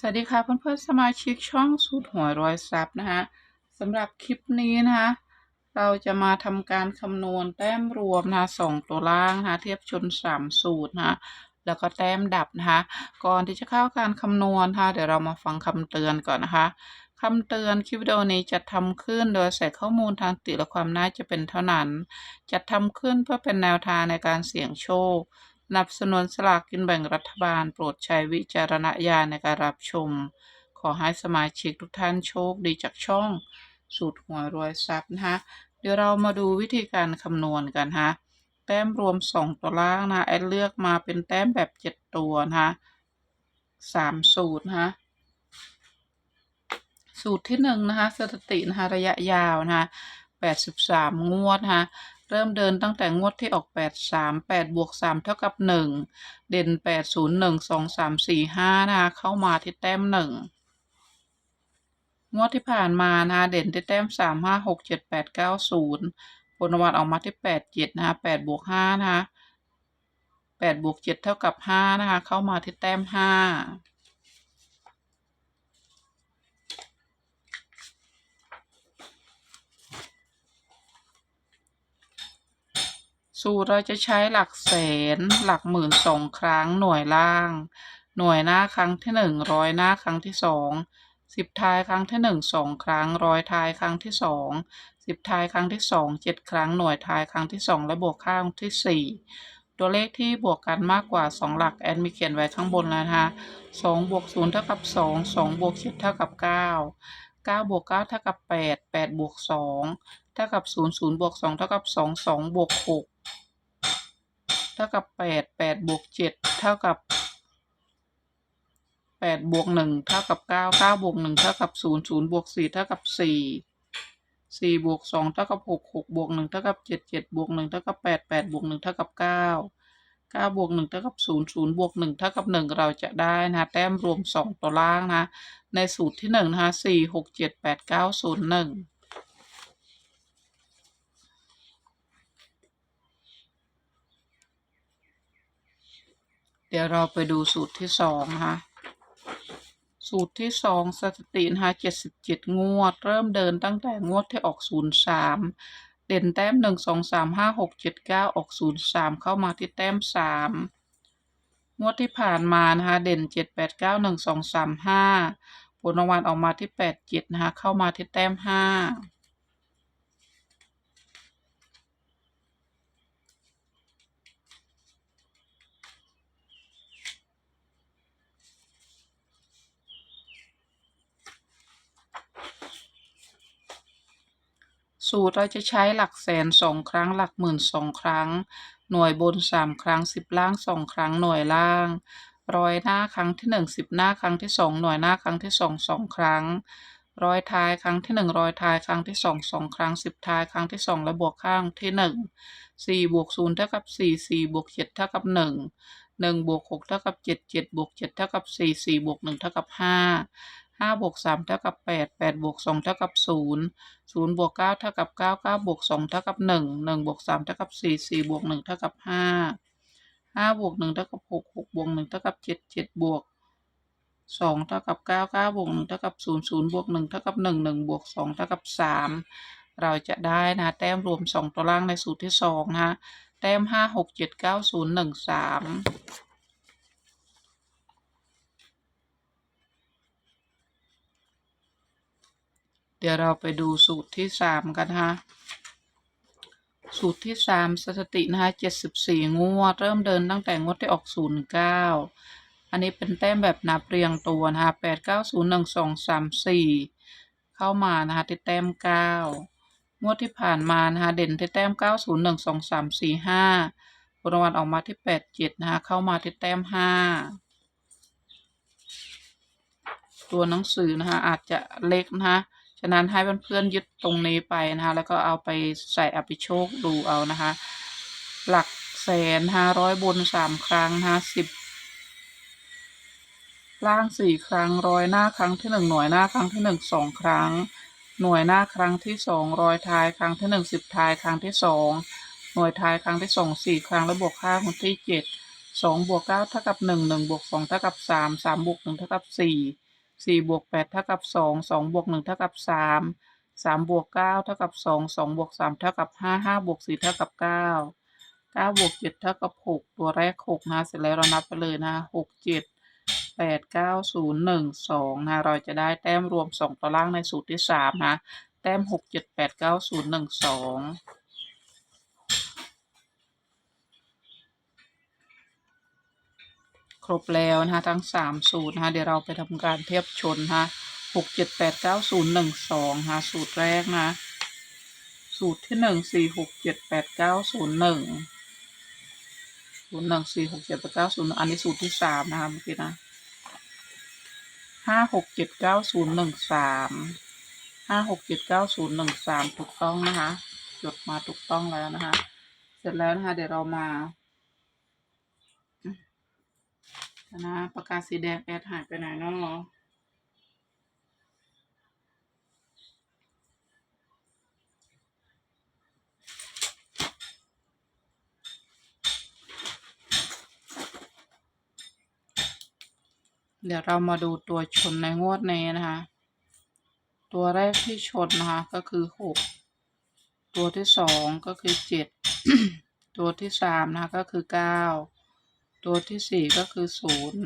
สวัสดีค่ะเพื่อนๆสมาชิกช่องสูตรหัวรอยซับนะคะสำหรับคลิปนี้นะคะเราจะมาทำการคำนวณแต้มรวมนะคะสองตัวล่างนะคะเทียบชนสามสูตรนะคะแล้วก็แต้มดับนะคะ ก่อนที่จะเข้าการคำนวณนะคะเดี๋ยวเรามาฟังคำเตือนก่อนนะคะคำเตือนคลิปวิดีโอนี้จะทำขึ้นโดยใส่ข้อมูลทางติและความน่าจะเป็นเท่านั้น จะทำขึ้นเพื่อเป็นแนวทางในการเสี่ยงโชค นับสนุนสลากกินแบ่งรัฐบาล โปรดใช้วิจารณญาณในการรับชม ขอให้สมาชิกทุกท่านโชคดีจากช่อง สูตรหัวรวยทรัพย์นะคะเดี๋ยวเรามาดูวิธีการคำนวณกันฮะแต้มรวม 2 ตัวล่างนะแอดเลือกมาเป็นแต้มแบบ 7 ตัวนะคะสามสูตรนะคะสูตรที่หนึ่งนะคะสถิตินะคะระยะยาวนะคะ83 งวดนะคะ เริ่มเดินตั้งแต่งวดที่ออก 8 3 8 บวก 3 เท่ากับ 1 เด่น 8 0 1 2 3 4 5 นะคะ เข้ามาที่แต้ม 1 งวดที่ผ่านมานะคะเด่นที่แต้ม 3 5 6 7 8 9 0 ผลรางวัลออกมาที่ 8 7 นะคะ 8 บวก 5 นะคะ 8 บวก 7 เท่ากับ 5 นะคะ เข้ามาที่แต้ม 5 สูตรเราจะใช้หลักแสน หลักหมื่นสองครั้งหน่วยล่าง หน่วยหน้าครั้งที่หนึ่งร้อยหน้าครั้งที่สองสิบท้ายครั้งที่หนึ่งสองครั้งร้อยท้ายครั้งที่สองสิบท้ายครั้งที่สองเจ็ดครั้งหน่วยท้ายครั้งที่สองและบวกข้างที่สี่ตัวเลขที่บวกกันมากกว่าสองหลักแอนมีเขียนไว้ข้างบนแล้วนะคะสองบวกศูนย์เท่ากับสองสองบวกเจ็ดเท่ากับเก้าเก้าบวกเก้าเท่ากับแปดแปดบวกสองเท่ากับศูนย์ศูนย์บวกสองเท่ากับสองสองบวกหก ท่ากับแปดแปดบวกเจ็ดเท่ากับแปดบวกหนึ่งเท่ากับเก้าเก้าบวกหนึ่งเท่ากับศูนย์ศูนย์บวกสี่เท่ากับสี่สี่บวกสองเท่ากับหกหกบวกหนึ่งเท่ากับเจ็ดเจ็ดบวกหนึ่งเท่ากับแปดแปดบวกหนึ่งเท่ากับเก้าเก้าบวกหนึ่งเท่ากับศูนย์ศูนย์บวกหนึ่งเท่ากับหนึ่งเราจะได้นะแต้มรวมสองตัวล่างนะ ในสูตรที่หนึ่งนะคะสี่หกเจ็ดแปดเก้าศูนย์หนึ่ง เดี๋ยวเราไปดูสูตรที่สองนะคะสูตรที่สองสถิตินะคะเจ็ดสิบเจ็ดงวด เริ่มเดินตั้งแต่งวดที่ออกศูนย์สามเด่นแต้มหนึ่งสองสามห้าหกเจ็ดเก้าออกศูนย์สามเข้ามาที่แต้มสามงวดที่ผ่านมานะคะเด่นเจ็ดแปดเก้าหนึ่งสองสามห้าผลรางวัลออกมาที่แปดเจ็ดนะคะเข้ามาที่แต้มห้า สูตรเราจะใช้หลักแสนสองครั้ง หลักหมื่นสองครั้ง หน่วยบนสามครั้งสิบล่างสองครั้งหน่วยล่างร้อยหน้าครั้งที่หนึ่งสิบหน้าครั้งที่สองหน่วยหน้าครั้งที่สองสองครั้งร้อยท้ายครั้งที่หนึ่งร้อยท้ายครั้งที่สองสองครั้งสิบท้ายครั้งที่สองและบวกข้างที่หนึ่งสี่บวกศูนย์เท่ากับสี่สี่บวกเจ็ดเท่ากับหนึ่งหนึ่งบวกหกเท่ากับเจ็ดเจ็ดบวกเจ็ดเท่ากับสี่สี่บวกหนึ่งเท่ากับห้า ห้าบวกสามเท่ากับแปดแปดบวกสองเท่ากับศูนย์ศูนย์บวกเก้าเท่ากับเก้าเก้าบวกสองเท่ากับหนึ่งหนึ่งบวกสามเท่ากับสี่สี่บวกหนึ่งเท่ากับห้าห้าบวกหนึ่งเท่ากับหกหกบวกหนึ่งเท่ากับเจ็ดเจ็ดบวกสองเท่ากับเก้าเก้าบวกหนึ่งเท่ากับศูนย์ศูนย์บวกหนึ่งเท่ากับหนึ่งหนึ่งบวกสองเท่ากับสามเราจะได้นะแต้มรวมสองตัวล่างในสูตรที่สองนะแต้มห้าหกเจ็ดเก้าศูนย์หนึ่งสาม ดี๋ยวเราไปดูสูตรที่สามกันนะคะสูตรที่สามสถิตินะคะเจ็ดสิบสี่งวด เริ่มเดินตั้งแต่งวดที่ออกศูนย์เก้าอันนี้เป็นแต้มแบบนับเรียงตัวนะคะแปดเก้าศูนย์หนึ่งสองสามสี่เข้ามานะคะที่แต้มเก้างวดที่ผ่านมานะคะเด่นที่แต้มเก้าศูนย์หนึ่งสองสามสี่ห้าผลรางวัลออกมาที่แปดเจ็ดนะคะเข้ามาที่แต้มห้าตัวหนังสือนะคะอาจจะเล็กนะคะ ฉะนั้นให้เพื่อนๆยึดตรงนี้ไปนะคะ แล้วก็เอาไปใส่อภิโชคดูเอานะคะ หลักแสนห้าร้อยบนสามครั้งห้าสิบล่างสี่ครั้งร้อยหน้าครั้งที่หนึ่งหน่วยหน้าครั้งที่หนึ่งสองครั้ง หน่วยหน้าครั้งที่สองร้อยท้ายครั้งที่หนึ่งสิบท้ายครั้งที่สองหน่วยท้ายครั้งที่สองสี่ครั้งแล้วบวกค่าคนที่เจ็ดสองบวกเก้าเท่ากับหนึ่งหนึ่งบวกสองเท่ากับสามสามบวกหนึ่งเท่ากับสี่ สี่บวกแปดเท่ากับสองสองบวกหนึ่งเท่ากับสามสามบวกเก้าเท่ากับสองสองบวกสามเท่ากับห้าห้าบวกสี่เท่ากับเก้าเก้าบวกเจ็ดเท่ากับหกตัวแรกหกนะเสร็จแล้วเรานับไปเลยนะหกเจ็ดแปดเก้าศูนย์หนึ่งสองนะเราจะได้แต้มรวมสองตัวล่างในสูตรที่สามนะแต้มหกเจ็ดแปดเก้าศูนย์หนึ่งสอง ครบแล้วนะคะทั้งสามสูตรนะคะเดี๋ยวเราไปทำการเทียบชนนะคะหกเจ็ดแปดเก้าศูนย์หนึ่งสองนะคะสูตรแรกนะสูตรที่หนึ่งสี่หกเจ็ดแปดเก้าศูนย์หนึ่งศูนย์หนึ่งสี่หกเจ็ดแปดเก้าศูนย์อันนี้สูตรที่สามนะคะเมื่อกี้นะห้าหกเจ็ดเก้าศูนย์หนึ่งสามห้าหกเจ็ดเก้าศูนย์หนึ่งสามถูกต้องนะคะ จดมาถูกต้องแล้วนะคะ เสร็จแล้วนะคะ เดี๋ยวเรามา นะปากกาสีแดงแอดหายไปไหนเนาะเดี๋ยวเรามาดูตัวชนในงวดนี้นะคะ ตัวแรกที่ชนนะคะก็คือหก ตัวที่สองก็คือเจ็ด ตัวที่สามนะคะก็คือเก้า ตัวที่สี่ก็คือศูนย์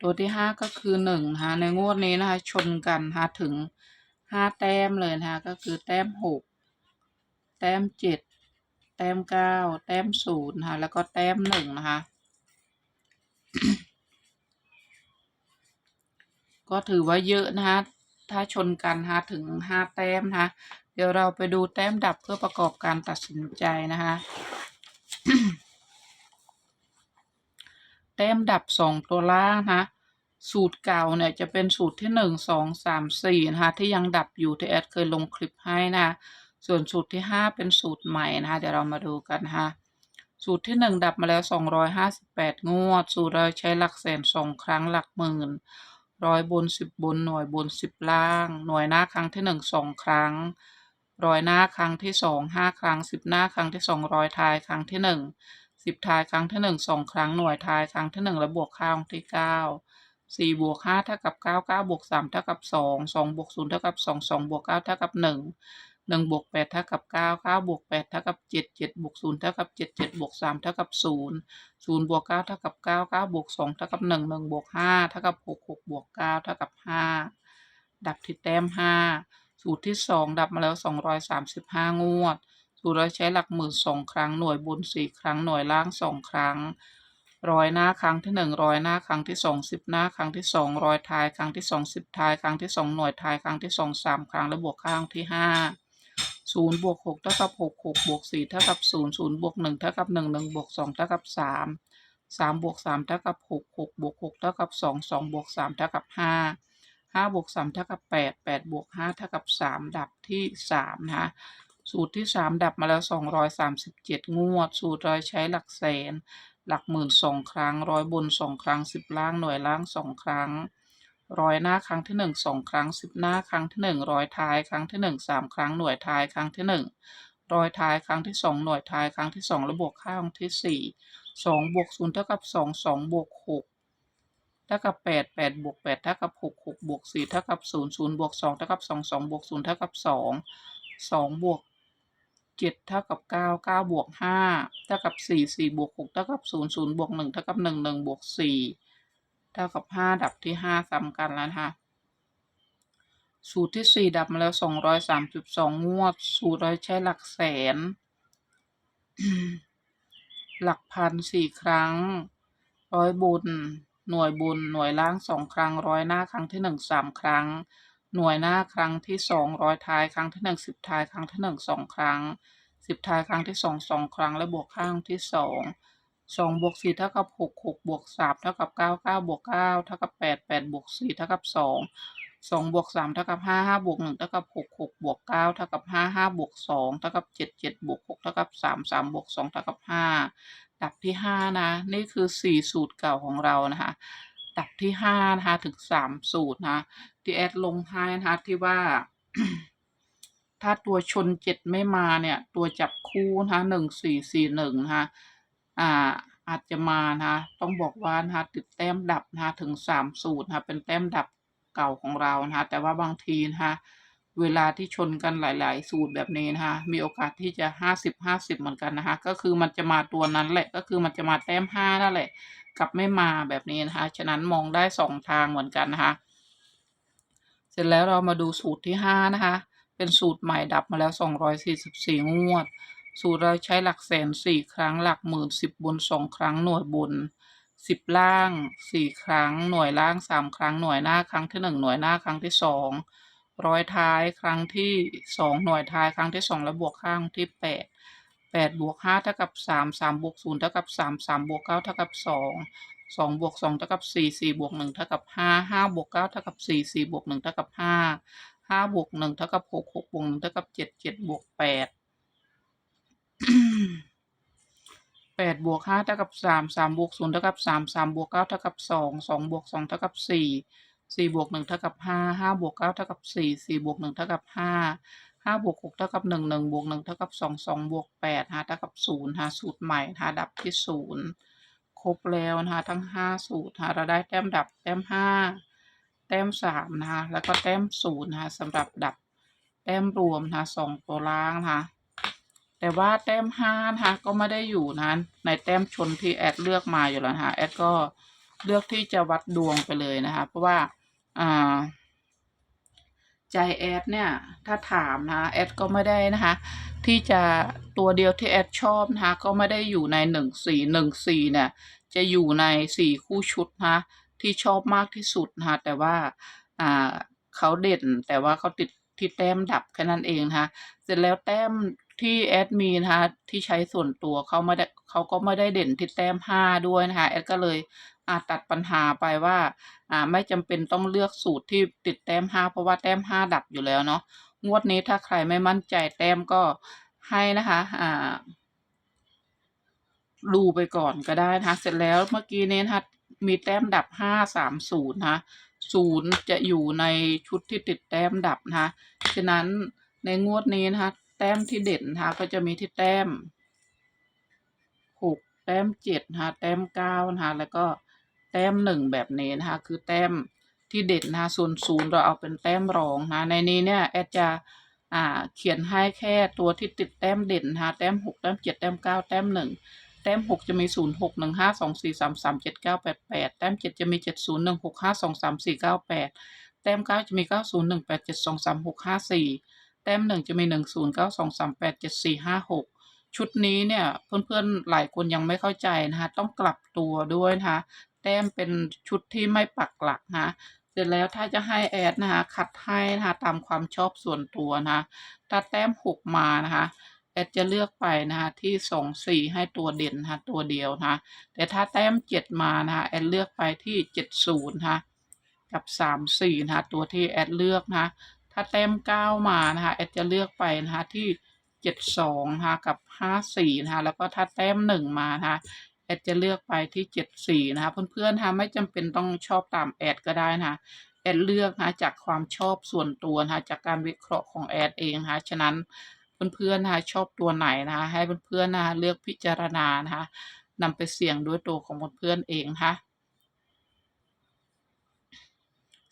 ตัวที่ห้าก็คือหนึ่งนะในงวดนี้นะคะชนกันนะถึงห้าแต้มเลยนะคะก็คือแต้มหกแต้มเจ็ดแต้มเก้าแต้มศูนย์นะแล้วก็แต้มหนึ่งนะคะก็ถือว่าเยอะนะคะถ้าชนกันนะคะถึงห้าแต้มนะคะเดี๋ยวเราไปดูแต้มดับเพื่อประกอบการตัดสินใจนะคะ ต้มดับสองตัวล่างนะสูตรเก่าเนี่ยจะเป็นสูตรที่หนึ่งสองสามสี่นะคะที่ยังดับอยู่ที่แอดเคยลงคลิปให้นะส่วนสูตรที่ห้าเป็นสูตรใหม่นะคะเดี๋ยวเรามาดูกันนะคะสูตรที่หนึ่งดับมาแล้วสองร้อยห้าสิบแปดงวด สูตรเราใช้หลักแสนสองครั้งหลักหมื่นร้อยบนสิบบนหน่วยบนสิบล่าง หน่วยหน้าครั้งที่หนึ่งสองครั้งร้อยหน้าครั้งที่สองห้าครั้งสิบหน้าครั้งที่สองร้อยทายครั้งที่หนึ่ง สิบทายครั้งที่หนึ่งสองครั้งหน่วยทายครั้งที่หนึ่งและบวกข้าองที่เก้าสี่บวกห้าเท่ากับเก้าเก้าบวกสามเท่ากับสองสองบวกศูนย์เท่ากับสองสองบวกเก้าเท่ากับหนึ่งหนึ่งบวกแปดเท่ากับเก้าเก้าบวกแปดเท่ากับเจ็ดเจ็ดบวกศูนย์เท่ากับเจ็ดเจ็ดบวกสามเท่ากับศูนย์ศูนย์บวกเก้าเท่ากับเก้าเก้าบวกสองเท่ากับหนึ่งหนึ่งบวกห้าเท่ากับหกหกบวกเก้าเท่ากับห้าดับที่แต้มห้าสูตรที่สองดับมาแล้วสองร้อยสามสิบห้างวด สูตรเราใช้หลักหมื่นสองครั้งหน่วยบนสี่ครั้งหน่วยล่างสองครั้งร้อยหน้าครั้งที่หนึ่งร้อยหน้าครั้งที่สองสิบหน้าครั้งที่สองร้อยทายครั้งที่สองสิบทายครั้งที่สองหน่วยทายครั้งที่สองสามครั้งและบวกข้างที่ห้าศูนย์บวกหกเท่ากับหกหกบวกสี่เท่ากับศูนย์ศูนย์บวกหนึ่งเท่ากับหนึ่งหนึ่งบวกสองเท่ากับสามสามบวกสามเท่ากับหกหกบวกหกเท่ากับสองสองบวกสามเท่ากับห้าห้าบวกสามเท่ากับแปดแปดบวกห้าเท่ากับสามดับที่สามนะคะ สูตรที่สามดับมาแล้วสองร้อยสามสิบเจ็ดงวด สูตรเราใช้หลักแสน หลักหมื่นสองครั้ง ร้อยบนสองครั้งสิบล่างหน่วยล่างสองครั้ง ร้อยหน้าครั้งที่หนึ่งสองครั้งสิบหน้าครั้งที่หนึ่งร้อยท้ายครั้งที่หนึ่งสามครั้งหน่วยท้ายครั้งที่หนึ่งร้อยท้ายครั้งที่สองหน่วยท้ายครั้งที่สองและบวกข้างที่สี่สองบวกศูนย์เท่ากับสองสองบวกหกเท่ากับแปดแปดบวกแปดเท่ากับหกหกบวกสี่เท่ากับศูนย์ศูนย์บวกสองเท่ากับสองสองบวกศูนย์เท่ากับสองสองบวก เจ็ดเท่ากับเก้าเก้าบวกห้าเท่ากับสี่สี่บวกหกเท่ากับศูนย์ศูนย์บวกหนึ่งเท่ากับหนึ่งหนึ่งบวกสี่เท่ากับห้าดับที่ห้าซ้ำกันแล้วนะคะสูตรที่สี่ดับมาแล้วสองร้อยสามสิบสองงวด สูตรเราใช้หลักแสน หลักพันสี่ครั้ง ร้อยบุญ หน่วยบุญ หน่วยล่างสองครั้ง ร้อยหน้าครั้งที่หนึ่งสามครั้ง หน่วยหน้าครั้งที่สองร้อยท้ายครั้งที่หนึ่งสิบท้ายครั้งที่หนึ่งสองครั้งสิบท้ายครั้งที่สองสองครั้งและบวกข้างที่สองสองบวกสี่เท่ากับหกหกบวกสามเท่ากับเก้าเก้าบวกเก้าเท่ากับแปดแปดบวกสี่เท่ากับสองสองบวกสามเท่ากับห้าห้าบวกหนึ่งเท่ากับหกหกบวกเก้าเท่ากับห้าห้าบวกสองเท่ากับเจ็ดเจ็ดบวกหกเท่ากับสามสามบวกสองเท่ากับห้าดับที่ห้านะ นี่คือสี่สูตรเก่าของเรานะคะ ดับที่ห้านะคะถึงสามสูตรนะที่แอดลงให้นะคะที่ว่า ถ้าตัวชนเจ็ดไม่มาเนี่ย ตัวจับคู่นะคะหนึ่งสี่สี่หนึ่งนะคะอ่าอาจจะมานะคะต้องบอกว่านะคะติดแต้มดับนะคะถึงสามสูตรนะคะเป็นแต้มดับเก่าของเรานะคะแต่ว่าบางทีนะคะ เวลาที่ชนกันหลาย ๆ สูตรแบบนี้นะคะ มีโอกาสที่จะห้าสิบห้าสิบเหมือนกันนะคะ ก็คือมันจะมาตัวนั้นแหละ ก็คือมันจะมาแต้มห้านั่นแหละกับไม่มาแบบนี้นะคะ ฉะนั้นมองได้สองทางเหมือนกันนะคะ เสร็จแล้วเรามาดูสูตรที่ห้านะคะ เป็นสูตรใหม่ดับมาแล้วสองร้อยสี่สิบสี่งวด สูตรเราใช้หลักแสนสี่ครั้ง หลักหมื่นสิบบนสองครั้งหน่วยบนสิบล่างสี่ครั้ง หน่วยล่างสามครั้ง หน่วยหน้าครั้งที่หนึ่งหน่วยหน้าครั้งที่สอง ร้อยท้ายครั้งที่สองหน่วยท้ายครั้งที่สองแล้วบวกข้างที่แปดแปดบวกห้าเท่ากับสามสามบวกศูนย์เท่ากับสามสามบวกเก้าเท่ากับสองสองบวกสองเท่ากับสี่สี่บวกหนึ่งเท่ากับห้าห้าบวกเก้าเท่ากับสี่สี่บวกหนึ่งเท่ากับห้าห้าบวกหนึ่งเท่ากับหกหกบวกหนึ่งเท่ากับเจ็ดเจ็ดบวกแปดแปดบวกห้าเท่ากับสามสามบวกศูนย์เท่ากับสามสามบวกเก้าเท่ากับสองสองบวกสองเท่ากับสี่ สี่บวกหนึ่งเท่ากับห้าห้าบวกเก้าเท่ากับสี่สี่บวกหนึ่งเท่ากับห้าห้าบวกหกเท่ากับหนึ่งหนึ่งบวกหนึ่งเท่ากับสองสองบวกแปดหาเท่ากับศูนย์หาสูตรใหม่หาดับที่ศูนย์ครบแล้วนะคะทั้งห้าสูตรหาเราได้แต้มดับแต้มห้าแต้มสามนะคะแล้วก็แต้มศูนย์นะคะสำหรับดับแต้มรวมนะคะสองตัวล่างนะคะแต่ว่าแต้มห้านะคะก็ไม่ได้อยู่นะในแต้มชนที่แอดเลือกมาอยู่แล้วนะคะแอดก็เลือกที่จะวัดดวงไปเลยนะคะเพราะว่า อ่าใจแอดเนี่ย ถ้าถามนะแอดก็ไม่ได้นะคะ ที่จะตัวเดียวที่แอดชอบนะคะก็ไม่ได้อยู่ในหนึ่งสี่หนึ่งสี่เนี่ย จะอยู่ในสี่คู่ชุดนะคะที่ชอบมากที่สุดนะคะแต่ว่าอ่าเขาเด่นแต่ว่าเขาติดที่แต้มดับแค่นั้นเองนะคะเสร็จแล้วแต้ม ที่แอดมีนะคะที่ใช้ส่วนตัวเขาไม่ได้เขาก็ไม่ได้เด่นที่แต้มห้าด้วยนะคะแอดก็เลยอาตัดปัญหาไปว่าอ่าไม่จำเป็นต้องเลือกสูตรที่ติดแต้มห้าเพราะว่าแต้มห้าดับอยู่แล้วเนาะงวดนี้ถ้าใครไม่มั่นใจแต้มก็ให้นะคะอ่าดูไปก่อนก็ได้นะคะเสร็จแล้วเมื่อกี้นี้นะคะมีแต้มดับห้าสามศูนย์นะคะศูนย์จะอยู่ในชุดที่ติดแต้มดับนะคะฉะนั้นในงวดนี้นะคะ ต้มที่เด่นนะคะก็จะมีที่แต้มหกแต้มเจ็ดนะคะแต้มเก้านะคะแล้วก็แต้มหนึ่งแบบนี้นะคะคือแต้มที่เด่นนะคะส่วนศูนย์เราเอาเป็นแต้มรองนะในนี้เนี่ยแอดจะอ่าเขียนให้แค่ตัวที่ติดแต้มเด่นนะคะแต้มหกแต้มเจ็ดแต้มเก้าแต้มหนึ่งแต้มหกจะมีศูนย์หกหนึ่งห้าสองสี่สามสามเจ็ดเก้าแปดแปดแต้มเจ็ดจะมีเจ็ดศูนย์หนึ่งหกห้าสองสามสี่เก้าแปดแต้มเก้าจะมีเก้าศูนย์หนึ่งแปดเจ็ดสองสามหกห้าสี่ แต้มหนึ่งจะมีหนึ่งศูนย์เก้าสองสามแปดเจ็ดสี่ห้าหกชุดนี้เนี่ยเพื่อนๆหลายคนยังไม่เข้าใจนะคะต้องกลับตัวด้วยนะคะแต้มเป็นชุดที่ไม่ปักหลักนะเสร็จแล้วถ้าจะให้แอดนะคะคัดให้นะคะตามความชอบส่วนตัวนะคะถ้าแต้มหกมานะคะแอดจะเลือกไปนะคะที่สองสี่ให้ตัวเด่นนะคะตัวเดียวนะคะแต่ถ้าแต้มเจ็ดมานะคะแอดเลือกไปที่เจ็ดศูนย์นะคะกับสามสี่นะคะตัวที่แอดเลือกนะคะ ถ้าแต้มเก้ามานะคะแอดจะเลือกไปนะคะที่เจ็ดสองนะคะกับห้าสี่นะคะแล้วก็ถ้าแต้มหนึ่งมานะคะแอดจะเลือกไปที่เจ็ดสี่นะคะเพื่อนๆนะคะไม่จำเป็นต้องชอบตามแอดก็ได้นะคะแอดเลือกนะคะจากความชอบส่วนตัวนะคะจากการวิเคราะห์ของแอดเองนะคะฉะนั้นเพื่อนๆนะคะชอบตัวไหนนะคะให้เพื่อนๆนะคะเลือกพิจารณานะคะนำไปเสี่ยงด้วยตัวของเพื่อนๆเองนะคะ